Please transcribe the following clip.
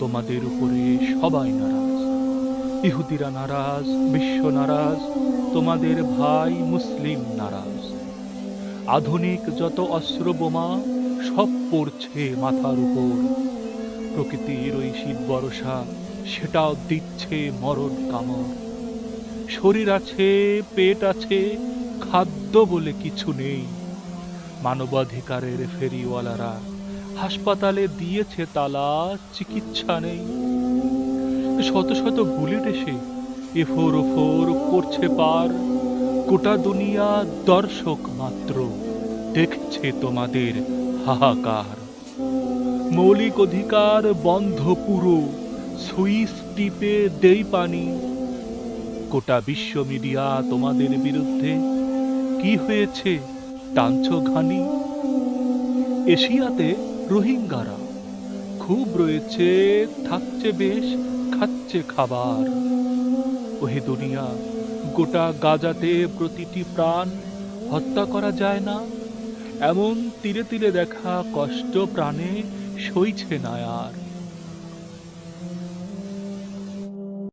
তোমাদের উপরে সবাই নারাজ। ইহুদিরা নারাজ, বিশ্ব নারাজ, তোমাদের ভাই মুসলিম নারাজ। আধুনিক যত অস্ত্র বোমা, সব পড়ছে মাথার উপর। প্রকৃতির ওই শীত বরসা সেটাও দিচ্ছে মরণ কামড়। শরীর আছে, পেট আছে, খাদ্য বলে কিছু নেই। মানবাধিকারের ফেরিওয়ালারা হাসপাতালে দিয়েছে তালা, চিকিৎসা নেই। শত শত বুলেট এসে এফোর ওফোর করছে পার। গোটা দুনিয়া দর্শক মাত্র দেখছে তোমাদের হাহাকার। মৌলিক অধিকার বন্ধ পুরো সুইস টিপে দেই পানি। গোটা বিশ্ব মিডিয়া তোমাদের বিরুদ্ধে কি হয়েছে, টানছ ঘানি? এশিয়াতে রোহিঙ্গারা। খুব রয়েছে, থাকছে বেশ, খাচ্ছে খাবার। ওহে দুনিয়া, গোটা গাজাতে প্রতিটি প্রাণ হত্যা করা যায় না? এমন তীরে তীরে দেখা কষ্ট প্রাণে সইছে না আর।